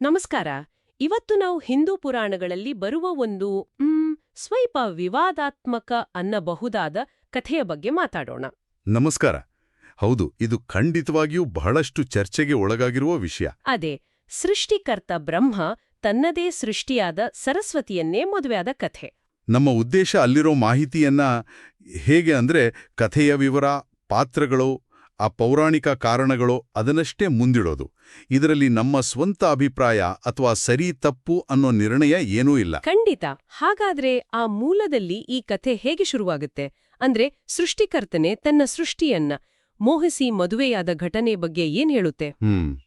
ನಮಸ್ಕಾರ. ಇವತ್ತು ನಾವು ಹಿಂದೂ ಪುರಾಣಗಳಲ್ಲಿ ಬರುವ ಒಂದು ಸ್ವಲ್ಪ ವಿವಾದಾತ್ಮಕ ಅನ್ನಬಹುದಾದ ಕಥೆಯ ಬಗ್ಗೆ ಮಾತಾಡೋಣ. ನಮಸ್ಕಾರ. ಹೌದು ಇದು ಖಂಡಿತವಾಗಿಯೂ ಬಹಳಷ್ಟು ಚರ್ಚೆಗೆ ಒಳಗಾಗಿರುವ ವಿಷಯ. ಅದೇ ಸೃಷ್ಟಿಕರ್ತ ಬ್ರಹ್ಮ ತನ್ನದೇ ಸೃಷ್ಟಿಯಾದ ಸರಸ್ವತಿಯನ್ನೇ ಮದುವೆಯಾದ ಕಥೆ. ನಮ್ಮ ಉದ್ದೇಶ ಅಲ್ಲಿರೋ ಮಾಹಿತಿಯನ್ನ ಹೇಗೆ ಅಂದ್ರೆ ಕಥೆಯ ವಿವರ ಪಾತ್ರಗಳು ಆ ಪೌರಾಣಿಕ ಕಾರಣಗಳು ಅದನ್ನಷ್ಟೇ ಮುಂದಿಡೋದು. ಇದರಲ್ಲಿ ನಮ್ಮ ಸ್ವಂತ ಅಭಿಪ್ರಾಯ ಅಥವಾ ಸರಿ ತಪ್ಪು ಅನ್ನೋ ನಿರ್ಣಯ ಏನೂ ಇಲ್ಲ. ಖಂಡಿತ. ಹಾಗಾದ್ರೆ ಆ ಮೂಲದಲ್ಲಿ ಈ ಕಥೆ ಹೇಗೆ ಶುರುವಾಗುತ್ತೆ? ಅಂದ್ರೆ ಸೃಷ್ಟಿಕರ್ತನೆ ತನ್ನ ಸೃಷ್ಟಿಯನ್ನ ಮೋಹಿಸಿ ಮದುವೆಯಾದ ಘಟನೆ ಬಗ್ಗೆ ಏನ್ ಹೇಳುತ್ತೆ? ಹ್ಮ್.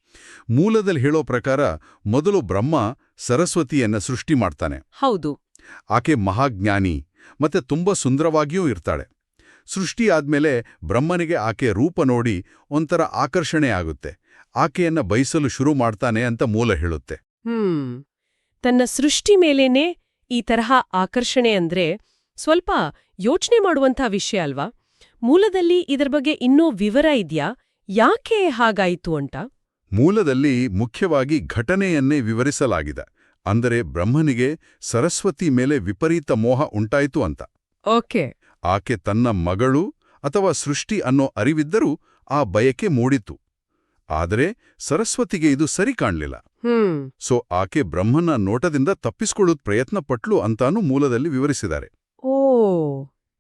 ಮೂಲದಲ್ಲಿ ಹೇಳೋ ಪ್ರಕಾರ ಮೊದಲು ಬ್ರಹ್ಮ ಸರಸ್ವತಿಯನ್ನ ಸೃಷ್ಟಿ ಮಾಡ್ತಾನೆ. ಹೌದು. ಆಕೆ ಮಹಾಜ್ಞಾನಿ ಮತ್ತೆ ತುಂಬಾ ಸುಂದರವಾಗಿಯೂ ಇರ್ತಾಳೆ. ಸೃಷ್ಟಿ ಆದ್ಮೇಲೆ ಬ್ರಹ್ಮನಿಗೆ ಆಕೆ ರೂಪ ನೋಡಿ ಒಂಥರ ಆಕರ್ಷಣೆ ಆಗುತ್ತೆ. ಆಕೆಯನ್ನ ಬಯಸಲು ಶುರು ಮಾಡ್ತಾನೆ ಅಂತ ಮೂಲ ಹೇಳುತ್ತೆ. ಹ್ಮ್. ತನ್ನ ಸೃಷ್ಟಿ ಮೇಲೇನೆ ಈ ತರಹ ಆಕರ್ಷಣೆ ಅಂದ್ರೆ ಸ್ವಲ್ಪ ಯೋಚನೆ ಮಾಡುವಂಥ ವಿಷಯ ಅಲ್ವಾ? ಮೂಲದಲ್ಲಿ ಇದರ ಬಗ್ಗೆ ಇನ್ನೂ ವಿವರ ಇದ್ಯಾ? ಯಾಕೆ ಹಾಗಾಯಿತು ಅಂತ? ಮೂಲದಲ್ಲಿ ಮುಖ್ಯವಾಗಿ ಘಟನೆಯನ್ನೇ ವಿವರಿಸಲಾಗಿದೆ. ಅಂದರೆ ಬ್ರಹ್ಮನಿಗೆ ಸರಸ್ವತಿ ಮೇಲೆ ವಿಪರೀತ ಮೋಹ ಉಂಟಾಯಿತು ಅಂತ. ಓಕೆ. ಆಕೆ ತನ್ನ ಮಗಳು ಅಥವಾ ಸೃಷ್ಟಿ ಅನ್ನೋ ಅರಿವಿದ್ದರೂ ಆ ಬಯಕೆ ಮೂಡಿತು ಆದರೆ ಸರಸ್ವತಿಗೆ ಇದು ಸರಿ ಕಾಣಲಿಲ್ಲ. ಸೊ ಆಕೆ ಬ್ರಹ್ಮನ ನೋಟದಿಂದ ತಪ್ಪಿಸಿಕೊಳ್ಳುವ ಪ್ರಯತ್ನ ಪಟ್ಲು ಅಂತಾನೂ ಮೂಲದಲ್ಲಿ ವಿವರಿಸಿದ್ದಾರೆ. ಓ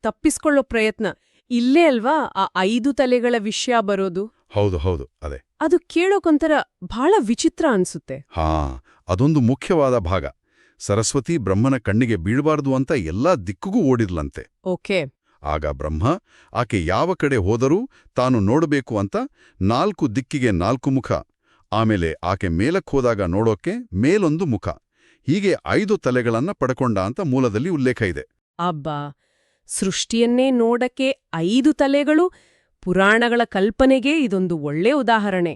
ತಪ್ಪಿಸ್ಕೊಳ್ಳೋ ಪ್ರಯತ್ನ. ಇಲ್ಲೇ ಅಲ್ವಾ ಆ ಐದು ತಲೆಗಳ ವಿಷಯ ಬರೋದು? ಹೌದು ಹೌದು ಅದೇ. ಅದು ಕೇಳೋಕೊಂಥರ ಬಹಳ ವಿಚಿತ್ರ ಅನ್ಸುತ್ತೆ. ಹಾ ಅದೊಂದು ಮುಖ್ಯವಾದ ಭಾಗ. ಸರಸ್ವತಿ ಬ್ರಹ್ಮನ ಕಣ್ಣಿಗೆ ಬೀಳಬಾರದು ಅಂತ ಎಲ್ಲಾ ದಿಕ್ಕಿಗೂ ಓಡಿದ್ಲಂತೆ. ಓಕೆ. ಆಗ ಬ್ರಹ್ಮ ಆಕೆ ಯಾವ ಕಡೆ ಹೋದರೂ ತಾನು ನೋಡಬೇಕು ಅಂತ ನಾಲ್ಕು ದಿಕ್ಕಿಗೆ ನಾಲ್ಕು ಮುಖ ಆಮೇಲೆ ಆಕೆ ಮೇಲಕ್ಕೆ ಹೋದಾಗ ನೋಡೋಕೆ ಮೇಲೊಂದು ಮುಖ ಹೀಗೆ ಐದು ತಲೆಗಳನ್ನ ಪಡ್ಕೊಂಡ ಅಂತ ಮೂಲದಲ್ಲಿ ಉಲ್ಲೇಖ ಇದೆ. ಅಬ್ಬಾ! ಸೃಷ್ಟಿಯನ್ನೇ ನೋಡಕ್ಕೆ ಐದು ತಲೆಗಳು? ಪುರಾಣಗಳ ಕಲ್ಪನೆಗೆ ಇದೊಂದು ಒಳ್ಳೆ ಉದಾಹರಣೆ.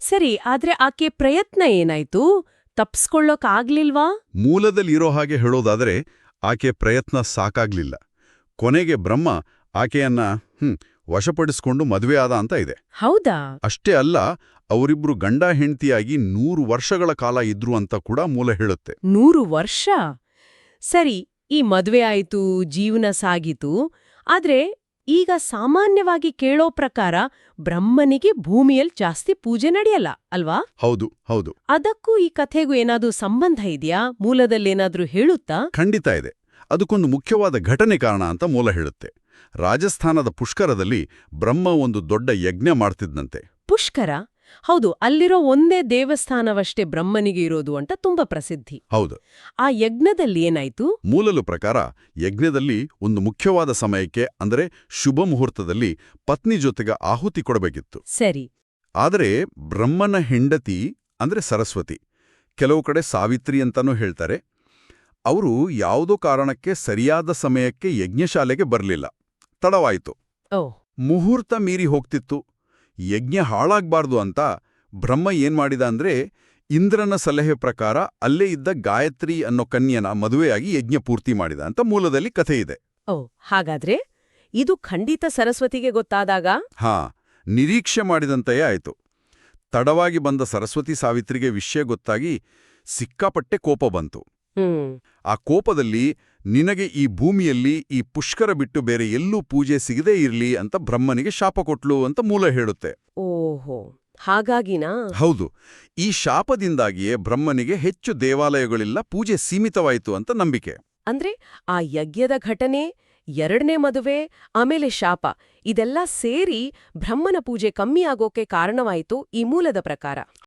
ಸರಿ ಆದ್ರೆ ಆಕೆ ಪ್ರಯತ್ನ ಏನಾಯ್ತು? ತಪ್ಸ್ಕೊಳ್ಳೋಕಾಗ್ಲಿಲ್ವಾ? ಮೂಲದಲ್ಲಿರೋ ಹಾಗೆ ಹೇಳೋದಾದರೆ ಆಕೆ ಪ್ರಯತ್ನ ಸಾಕಾಗ್ಲಿಲ್ಲ. ಕೊನೆಗೆ ಬ್ರಹ್ಮ ಆಕೆಯನ್ನ ಹ್ಮ್ ವಶಪಡಿಸ್ಕೊಂಡು ಮದುವೆಯಾದ ಅಂತ ಇದೆ. ಹೌದಾ? ಅಷ್ಟೇ ಅಲ್ಲ ಅವರಿಬ್ರು ಗಂಡ ಹೆಂಡತಿಯಾಗಿ ನೂರು ವರ್ಷಗಳ ಕಾಲ ಇದ್ರು ಅಂತ ಕೂಡ ಮೂಲ ಹೇಳುತ್ತೆ. ನೂರು ವರ್ಷ? ಸರಿ ಈ ಮದುವೆ ಆಯಿತು ಜೀವನ ಸಾಗಿತು ಆದ್ರೆ ಈಗ ಸಾಮಾನ್ಯವಾಗಿ ಕೇಳೋ ಪ್ರಕಾರ ಬ್ರಹ್ಮನಿಗೆ ಭೂಮಿಯಲ್ಲಿ ಜಾಸ್ತಿ ಪೂಜೆ ನಡೆಯಲ್ಲ ಅಲ್ವಾ? ಹೌದು ಹೌದು. ಅದಕ್ಕೂ ಈ ಕಥೆಗೂ ಏನಾದ್ರೂ ಸಂಬಂಧ ಇದೆಯಾ? ಮೂಲದಲ್ಲೇನಾದ್ರೂ ಹೇಳುತ್ತಾ? ಖಂಡಿತ ಇದೆ. ಅದಕ್ಕೊಂದು ಮುಖ್ಯವಾದ ಘಟನೆ ಕಾರಣ ಅಂತ ಮೂಲ ಹೇಳುತ್ತೆ. ರಾಜಸ್ಥಾನದ ಪುಷ್ಕರದಲ್ಲಿ ಬ್ರಹ್ಮ ಒಂದು ದೊಡ್ಡ ಯಜ್ಞ ಮಾಡ್ತಿದ್ದಂತೆ ಪುಷ್ಕರ? ಹೌದು ಅಲ್ಲಿರೋ ಒಂದೇ ದೇವಸ್ಥಾನವಷ್ಟೇ ಬ್ರಹ್ಮನಿಗೆ ಇರೋದು ಅಂತ ತುಂಬಾ ಪ್ರಸಿದ್ಧಿ. ಹೌದು. ಆ ಯಜ್ಞದಲ್ಲಿ ಏನಾಯ್ತು? ಮೂಲಲು ಪ್ರಕಾರ ಯಜ್ಞದಲ್ಲಿ ಒಂದು ಮುಖ್ಯವಾದ ಸಮಯಕ್ಕೆ ಅಂದರೆ ಶುಭ ಮುಹೂರ್ತದಲ್ಲಿ ಪತ್ನಿ ಜೊತೆಗೆ ಆಹುತಿ ಕೊಡಬೇಕಿತ್ತು. ಸರಿ. ಆದರೆ ಬ್ರಹ್ಮನ ಹೆಂಡತಿ ಅಂದ್ರೆ ಸರಸ್ವತಿ ಕೆಲವು ಕಡೆ ಸಾವಿತ್ರಿ ಅಂತಾನೂ ಹೇಳ್ತಾರೆ ಅವರು ಯಾವುದೋ ಕಾರಣಕ್ಕೆ ಸರಿಯಾದ ಸಮಯಕ್ಕೆ ಯಜ್ಞಶಾಲೆಗೆ ಬರಲಿಲ್ಲ. ತಡವಾಯಿತು. ಓ ಮುಹೂರ್ತ ಮೀರಿ ಹೋಗ್ತಿತ್ತು. ಯಜ್ಞ ಹಾಳಾಗ್ಬಾರ್ದು ಅಂತ ಬ್ರಹ್ಮ ಏನ್ ಮಾಡಿದ ಅಂದ್ರೆ ಇಂದ್ರನ ಸಲಹೆ ಪ್ರಕಾರ ಅಲ್ಲೇ ಇದ್ದ ಗಾಯತ್ರಿ ಅನ್ನೋ ಕನ್ಯನ ಮದುವೆಯಾಗಿ ಯಜ್ಞ ಪೂರ್ತಿ ಮಾಡಿದ ಅಂತ ಮೂಲದಲ್ಲಿ ಕಥೆ ಇದೆ. ಓ ಹಾಗಾದ್ರೆ ಇದು ಖಂಡಿತ ಸರಸ್ವತಿಗೆ ಗೊತ್ತಾದಾಗ? ಹಾ ನಿರೀಕ್ಷೆ ಮಾಡಿದಂತೆಯೇ ಆಯಿತು. ತಡವಾಗಿ ಬಂದ ಸರಸ್ವತಿ ಸಾವಿತ್ರಿಗೆ ವಿಷಯ ಗೊತ್ತಾಗಿ ಸಿಕ್ಕಾಪಟ್ಟೆ ಕೋಪ ಬಂತು. ಆ ಕೋಪದಲ್ಲಿ ನಿನಗೆ ಈ ಭೂಮಿಯಲ್ಲಿ ಈ ಪುಷ್ಕರ ಬಿಟ್ಟು ಬೇರೆ ಎಲ್ಲೂ ಪೂಜೆ ಸಿಗದೇ ಇರಲಿ ಅಂತ ಬ್ರಹ್ಮನಿಗೆ ಶಾಪ ಕೊಟ್ಲು ಅಂತ ಮೂಲ ಹೇಳುತ್ತೆ. ಓಹೋ ಹಾಗಾಗಿನಾ? ಹೌದು ಈ ಶಾಪದಿಂದಾಗಿಯೇ ಬ್ರಹ್ಮನಿಗೆ ಹೆಚ್ಚು ದೇವಾಲಯಗಳಿಲ್ಲ ಪೂಜೆ ಸೀಮಿತವಾಯಿತು ಅಂತ ನಂಬಿಕೆ. ಅಂದ್ರೆ ಆ ಯಜ್ಞದ ಘಟನೆ ಎರಡನೇ ಮದುವೆ ಆಮೇಲೆ ಶಾಪ ಇದೆಲ್ಲ ಸೇರಿ ಬ್ರಹ್ಮನ ಪೂಜೆ ಕಮ್ಮಿ ಆಗೋಕೆ ಕಾರಣವಾಯಿತು ಈ ಮೂಲದ ಪ್ರಕಾರ.